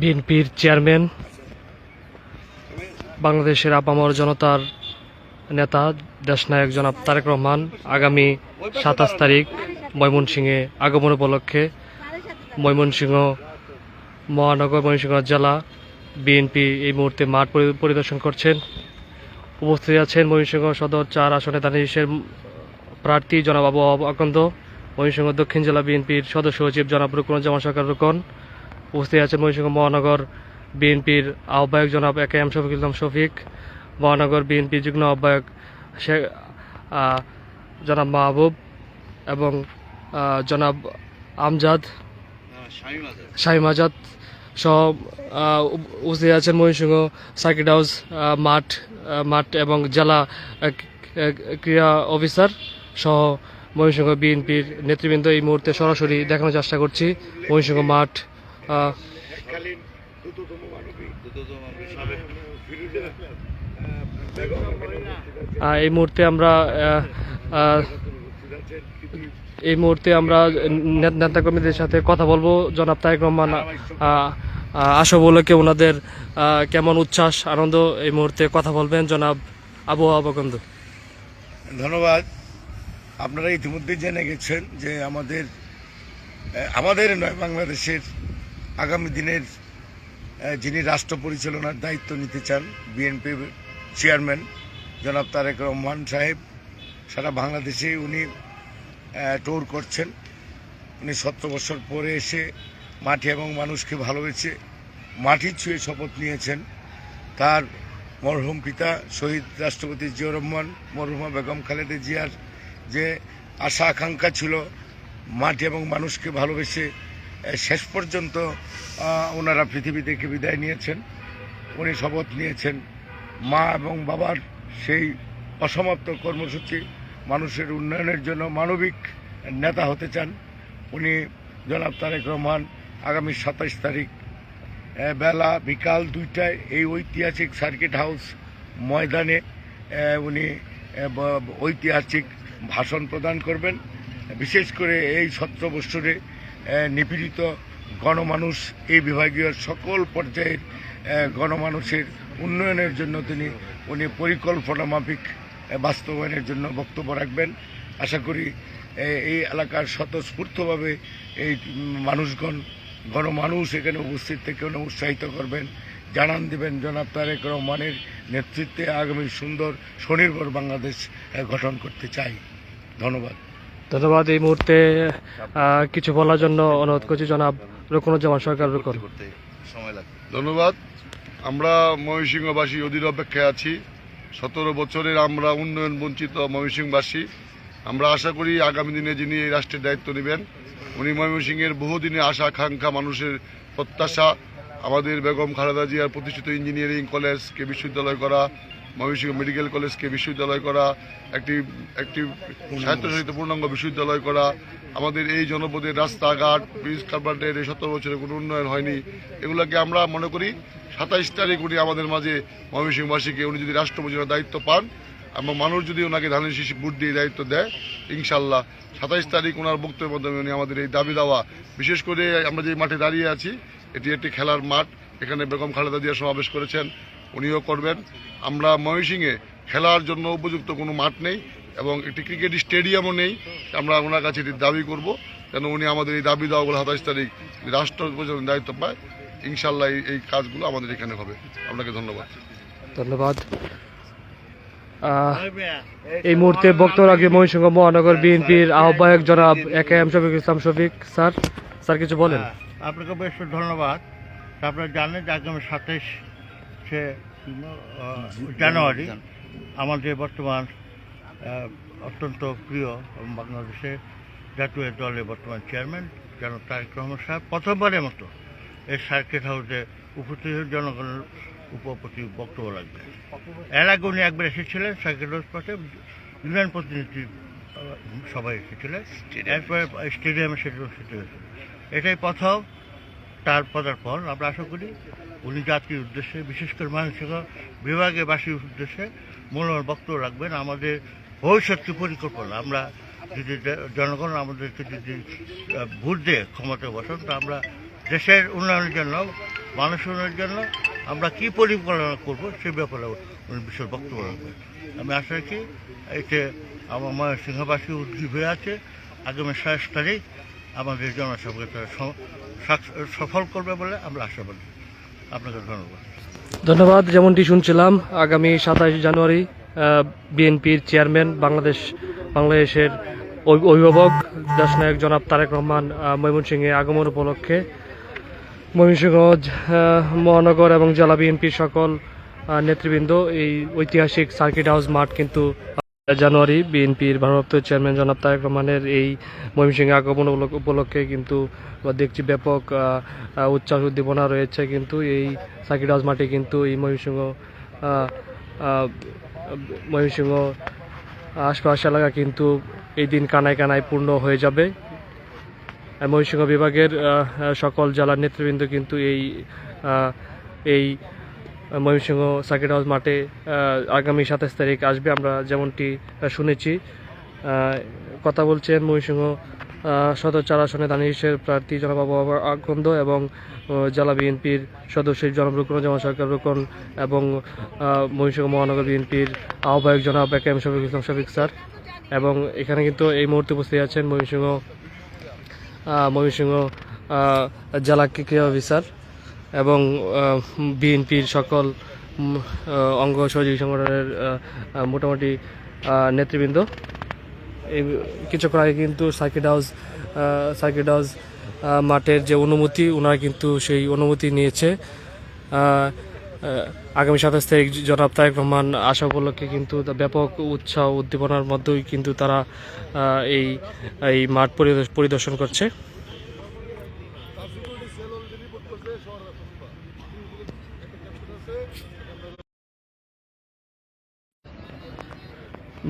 বিএনপির চেয়ারম্যান, বাংলাদেশের আপামর জনতার নেতা, দেশনায়ক জনাব তারেক রহমান, আগামী সাতাশ তারিখ ময়মনসিংহে আগমন উপলক্ষে ময়মনসিংহ মহানগর, ময়মনসিংহ জেলা বিএনপি এই মুহূর্তে মাঠ পরিদর্শন করছেন। উপস্থিত আছেন ময়মনসিংহ সদর চার আসনে দানিশের প্রার্থী জনাব আবু আকন্দ। ময়মনসিংহ দক্ষিণ জেলা বিএনপির সদস্য সচিব জনাব রুকনুজ্জামান সরকার রুকন। উপস্থিত আছেন ময়মনসিংহ মহানগর বিএনপির আহ্বায়ক জনাব A K M Shafiq Islam Shafiq, মহানগর বিএনপি যুগ্ম আহ্বায়ক শেখ জনাব মাহবুব এবং জনাব আমজাদ শাহিম আজাদ সহ উপস্থিত আছেন ময়মনসিংহ সার্কিট হাউস মাঠ মাঠ এবং জেলা ক্রীড়া অফিসার সহ ময়মনসিংহ বিএনপির নেতৃবৃন্দ এই মুহূর্তে সরাসরি দেখানোর চেষ্টা করছি। ময়মনসিংহ মাঠ এই মুহূর্তে আমরা এই মুহূর্তে আমরা নেতাকর্মীদের সাথে কথা বলব। জনাব তারেক রহমান আসো ওনাদের কেমন উচ্ছ্বাস, আনন্দ এই মুহূর্তে কথা বলবেন। জনাব আবু আবকন্দ ধন্যবাদ। আপনারা ইতিমধ্যে জেনে গেছেন যে আমাদের আমাদের নয়, বাংলাদেশের আগামী দিনের যিনি রাষ্ট্র পরিচালনার দায়িত্ব নিতে চান, বিএনপি চেয়ারম্যান, জনাব তারেক রহমান সাহেব, সারা বাংলাদেশে উনি ট্যুর করছেন। উনি সতেরো বছর পরে এসে মাটি এবং মানুষকে ভালোবেসে মাটি ছুঁয়ে শপথ নিয়েছেন। তার মরহুম পিতা শহীদ রাষ্ট্রপতি জিয়া রহমান, মরহুমা বেগম খালেদা জিয়ার যে আশা, আকাঙ্ক্ষা ছিল মাটি এবং মানুষকে ভালোবেসে শেষ পর্যন্ত ওনারা পৃথিবী থেকে বিদায় নিয়েছেন। উনি শপথ নিয়েছেন। মা এবং বাবার সেই অসমাপ্ত কর্মসূচি মানুষের উন্নয়নের জন্য মানবিক নেতা হতে চান। উনি জনাব তারেক রহমান, আগামী সাতাশ তারিখ বেলা বিকাল দুইটায় এই ঐতিহাসিক সার্কিট হাউস ময়দানে উনি ঐতিহাসিক ভাষণ প্রদান করবেন। বিশেষ করে এই সতেরো বৎসরে নিপীড়িত গণমানুষ, এই বিভাগীয় সকল পর্যায়ের গণমানুষের উন্নয়নের জন্য তিনি, উনি পরিকল্পনা মাফিক বাস্তবায়নের জন্য বক্তব্য রাখবেন। আশা করি এই এলাকার স্বতঃস্ফূর্তভাবে এই মানুষগণ, গণমানুষ এখানে উপস্থিত থেকে উৎসাহিত করবেন। জানান দিবেন জনাব তারেক রহমানের নেতৃত্বে আগামী সুন্দর স্বনির্ভর বাংলাদেশ গঠন করতে চাই। ধন্যবাদ। ধন্যবাদ এই মুহূর্তে কিছু বলার জন্য অনুরোধ করছি জনাব রুকনুজ্জামান সরকার রুকন। ধন্যবাদ। আমরা ময়মনসিংহবাসী অধীর অপেক্ষায় আছি। সতেরো বছরের আমরা উন্নয়ন বঞ্চিত ময়মনসিংহবাসী। আমরা আশা করি আগামী দিনে যিনি এই রাষ্ট্রের দায়িত্ব নেবেন উনি ময়মনসিংহের বহুদিনে আশা আকাঙ্ক্ষা মানুষের প্রত্যাশা আমাদের বেগম খালেদা জিয়ার প্রতিষ্ঠিত ইঞ্জিনিয়ারিং কলেজকে বিশ্ববিদ্যালয় করা ময়মনসিংহ মেডিকেল কলেজকে বিশ্ববিদ্যালয় করা একটি একটি স্বায়ত্তশাসিত পূর্ণাঙ্গ বিশ্ববিদ্যালয় করা। আমাদের এই জনপদের রাস্তাঘাট ব্রিজ কারবারের এই সতেরো বছরে কোনো উন্নয়ন হয়নি। এগুলোকে আমরা মনে করি সাতাইশ তারিখ উনি আমাদের মাঝে ময়মনসিংহবাসীকে উনি যদি রাষ্ট্রপতির দায়িত্ব পান এবং মানুষ যদি ওনাকে ধানের শিশি ভোট দিয়ে দায়িত্ব দেয় ইনশাল্লাহ। সাতাইশ তারিখ ওনার বক্তব্যের মাধ্যমে উনি আমাদের এই দাবি দেওয়া বিশেষ করে আমরা যে মাঠে দাঁড়িয়ে আছি এটি একটি খেলার মাঠ। এখানে বেগম খালেদা জিয়া সমাবেশ করেছেন উনিও করবেন। আমরা ময়মনসিংহে খেলার জন্য উপযুক্ত কোনো মাঠ নেই এবং একটি ক্রিকেট স্টেডিয়ামও নেই। আমরা ওনার কাছে এটি দাবি করব যেন উনি আমাদের এই দাবি দেওয়াগুলো সাতাইশ তারিখ রাষ্ট্র দায়িত্ব পায়। ইনশাল্লাহ এই- কাজগুলো আমাদের এখানে হবে। আপনাকে ধন্যবাদ। ধন্যবাদ। এই মুহূর্তে বক্তব্য রাখবে ময়মনসিংহ মহানগর বিএনপির আহ্বায়ক জনাব A K M Shafiq Islam Shafiq. Sir sir কিছু বলেন? হ্যাঁ, আপনাকে বেশ ধন্যবাদ। আপনারা জানেন যে আগামী সাতাইশ সে জানুয়ারি আমাদের বর্তমান অত্যন্ত প্রিয় এবং বাংলাদেশের জাতীয় দলের বর্তমান চেয়ারম্যান যেন তারেক রহমান সাহেব প্রথমবারের মতো এই সার্কিট হাউসে উপস্থিত জনগণের উপপ্রতি বক্তব্য রাখবেন। এর আগে উনি একবার এসেছিলেন সার্কিট হাউস পাশে ইউনিয়ন প্রতিনিধি সবাই এসেছিলেন। এরপরে স্টেডিয়ামে সেটি অনুষ্ঠিত হয়েছিল। এটাই প্রথম। তার পদার্পণ আমরা আশা করি উনি জাতির উদ্দেশ্যে, বিশেষ করে মানসিক বিভাগের বাসীর উদ্দেশ্যে মূল্যবান বক্তব্য রাখবেন। আমাদের ভবিষ্যৎ পরিকল্পনা। আমরা যদি জনগণ আমাদেরকে যদি ভোট দিয়ে ক্ষমতা বসান, তো আমরা দেশের উন্নয়নের জন্য মানুষের উন্নয়নের জন্য আমরা কি পরিকল্পনা করব সে ব্যাপারে উনি বিশেষ বক্তব্য রাখবেন। আমি আশা রাখি, এতে আমার সিংহবাসী উদ্যোগ হয়ে আছে। আগামী সাতাশ তারিখ আমাদের জনসভাকে সফল করবে বলে আমরা আশাবাদী আপনাকে ধন্যবাদ। ধন্যবাদ, যেমনটি শুনছিলাম, আগামী সাতাশ জানুয়ারি বিএনপির চেয়ারম্যান বাংলাদেশ বাংলাদেশের অভি- অভিভাবক দেশনায়ক জনাব তারেক রহমান ময়মনসিংহে আগমন উপলক্ষে ময়মনসিংহ মহানগর এবং জেলা বিএনপির সকল নেতৃবৃন্দ এই ঐতিহাসিক সার্কিট হাউস মাঠ কিন্তু জানুয়ারি বিএনপির ভারপ্রাপ্ত চেয়ারম্যান জনাব তারেক রহমানের এই ময়মনসিংহে আগমন উপলক্ষে কিন্তু দেখছি ব্যাপক উচ্ছ্বাস উদ্দীপনা রয়েছে কিন্তু এই হাউস মাঠে কিন্তু এই ময়মনসিংহ ময়মনসিংহ আশপাশ এলাকা কিন্তু এই দিন কানায় কানায় পূর্ণ হয়ে যাবে। ময়মনসিংহ বিভাগের সকল জেলার নেতৃবৃন্দ কিন্তু এই এই ময়মনসিংহ সার্কিট হাউস মাঠে আগামী সাতাশ তারিখ আসবে আমরা যেমনটি শুনেছি। কথা বলছেন ময়মনসিংহ সদর চার আসনে দানিশের প্রার্থী জনাব আবু আকন্দ এবং জেলা বিএনপির সদস্য জনাব রুকনুজ্জামান সরকার রুকন এবং ময়মনসিংহ মহানগর বিএনপির আহ্বায়ক জনাব এম শফিক ইসলাম শফিক স্যার এবং এখানে কিন্তু এই মুহূর্তে উপস্থিত আছেন ময়মনসিংহ ময়মনসিংহ জেলা ক্রিয়া অফিসার। এবং বিএনপির সকল অঙ্গ সহযোগী সংগঠনের মোটামুটি নেতৃবৃন্দ। এই কিছুক্ষণ আগে কিন্তু সার্কিট হাউস সার্কিট হাউস মাঠের যে অনুমতি ওনারা কিন্তু সেই অনুমতি নিয়েছে। আগামী সাতাশ তারিখ জনাব তারেক রহমান আসা উপলক্ষে কিন্তু ব্যাপক উৎসাহ উদ্দীপনার মধ্যেই কিন্তু তারা এই এই মাঠ পরিদর্শন করছে।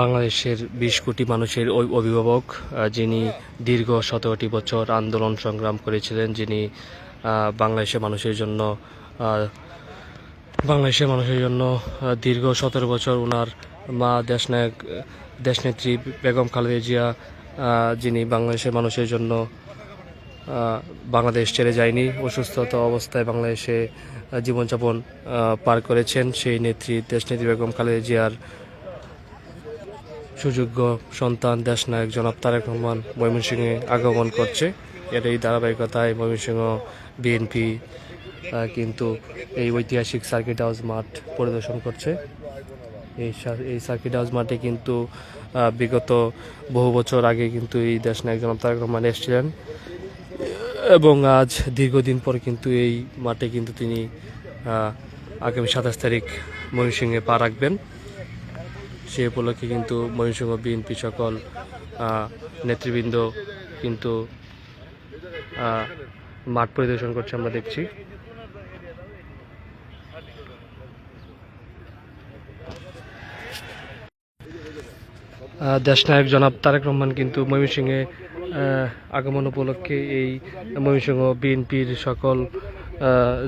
বাংলাদেশের বিশ কোটি মানুষের অভিভাবক যিনি দীর্ঘ সতেরোটি বছর আন্দোলন সংগ্রাম করেছিলেন, যিনি বাংলাদেশের মানুষের জন্য বাংলাদেশের মানুষের জন্য দীর্ঘ সতেরো বছর ওনার মা দেশনায়ক, দেশনেত্রী বেগম খালেদা জিয়া যিনি বাংলাদেশের মানুষের জন্য বাংলাদেশ ছেড়ে যায়নি, অসুস্থতা অবস্থায় বাংলাদেশে জীবনযাপন পার করেছেন সেই নেত্রী দেশনেত্রী বেগম খালেদা জিয়ার সুযোগ্য সন্তান, দেশনায়ক জনাব তারেক রহমান ময়মনসিংহে আগমন করছে। এর এই ধারাবাহিকতায় ময়মনসিংহ বিএনপি কিন্তু এই ঐতিহাসিক সার্কিট হাউস মাঠ পরিদর্শন করছে। এই এই সার্কিট হাউস মাঠে কিন্তু বিগত বহু বছর আগে কিন্তু এই দেশনায়ক জনাব তারেক রহমান এসেছিলেন। এবং আজ দীর্ঘদিন পর কিন্তু এই মাঠে কিন্তু তিনি আগামী সাতাশ তারিখ ময়মনসিংহে পা রাখবেন। সে উপলক্ষে কিন্তু ময়মনসিংহ বিএনপি সকল নেতৃবৃন্দ কিন্তু মাঠ পরিদর্শন করছে আমরা দেখছি। দেশনায়ক জনাব তারেক রহমান কিন্তু ময়মনসিংহে আগমন উপলক্ষে এই ময়মনসিংহ বিএনপির সকল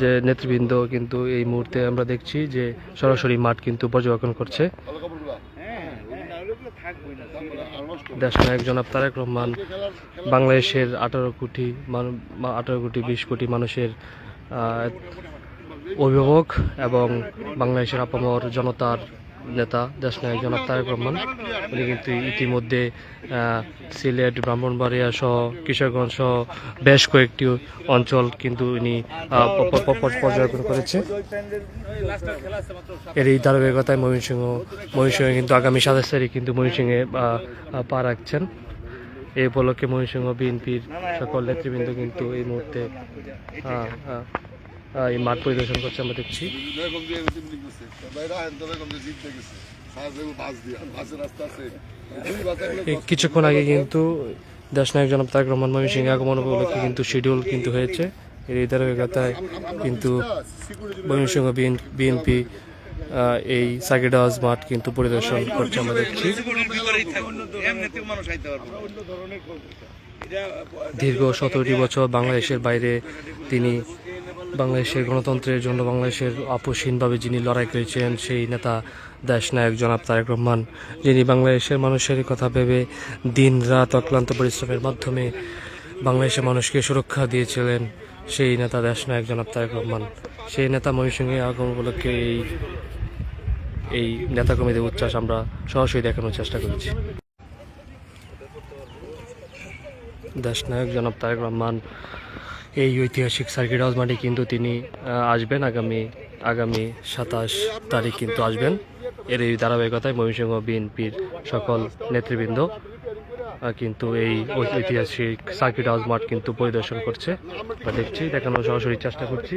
যে নেতৃবৃন্দ কিন্তু এই মুহূর্তে আমরা দেখছি যে সরাসরি মাঠ কিন্তু পর্যবেক্ষণ করছে। দেশনায়ক জনাব তারেক রহমান, বাংলাদেশের আঠারো কোটি আঠারো কোটি বিশ কোটি মানুষের অভিভাবক এবং বাংলাদেশের আপামর জনতার নেতা দেশনায়ক জনাব তারেক রহমান। উনি কিন্তু ইতিমধ্যে সিলেট ব্রাহ্মণবাড়িয়া সহ কিশোরগঞ্জ সহ বেশ কয়েকটি অঞ্চল কিন্তু উনি পর্যবেক্ষণ করেছে এর এই ধারাবাহিকতায় ময়মনসিংহ ময়মনসিংহে কিন্তু আগামী সাতাশ তারিখ কিন্তু আহ, পা রাখছেন। এই উপলক্ষে ময়মনসিংহ বিএনপির সকল নেতৃবৃন্দ কিন্তু এই মুহূর্তে এই মাঠ পরিদর্শন করছে আমরা দেখছি। কিছুক্ষণ আগে কিন্তু দেশনায়ক জনাব তারেক রহমান ময়মনসিংহে আগমন উপলক্ষে কিন্তু শিডিউল কিন্তু হয়েছে। এর এই ধারাবাহিকতায় কিন্তু ময়মনসিংহ বিএনপি এই হাউস মাঠ কিন্তু পরিদর্শন করছে আমরা দেখছি। দীর্ঘ সতেরোটি বছর বাংলাদেশের বাইরে তিনি বাংলাদেশের গণতন্ত্রের জন্য বাংলাদেশের আপোষহীনভাবে যিনি লড়াই করেছেন, সেই নেতা দেশ নায়ক জনাব তারেক রহমান, যিনি বাংলাদেশের মানুষের কথা ভেবে দিন রাত অক্লান্ত পরিশ্রমের মাধ্যমে বাংলাদেশের মানুষকে সুরক্ষা দিয়েছিলেন, সেই নেতা দেশ নায়ক জনাব তারেক রহমান। সেই নেতা ময়ূরসঙ্গে আগমন উপলক্ষে এই এই নেতা কর্মীদের উচ্ছ্বাস আমরা সরাসরি দেখানোর চেষ্টা করেছি। দেশ নায়ক জনাব তারেক রহমান এই ঐতিহাসিক সার্কিট হাউস মাঠে কিন্তু তিনি আসবেন আগামী আগামী সাতাশ তারিখ কিন্তু আসবেন। এর এই ধারাবাহিকতায় ময়মনসিংহ বিএনপির সকল নেতৃবৃন্দ কিন্তু এই ঐতিহাসিক সার্কিট হাউস মাঠ কিন্তু পরিদর্শন করছে বা দেখছি, দেখানোর সরাসরি চেষ্টা করছি।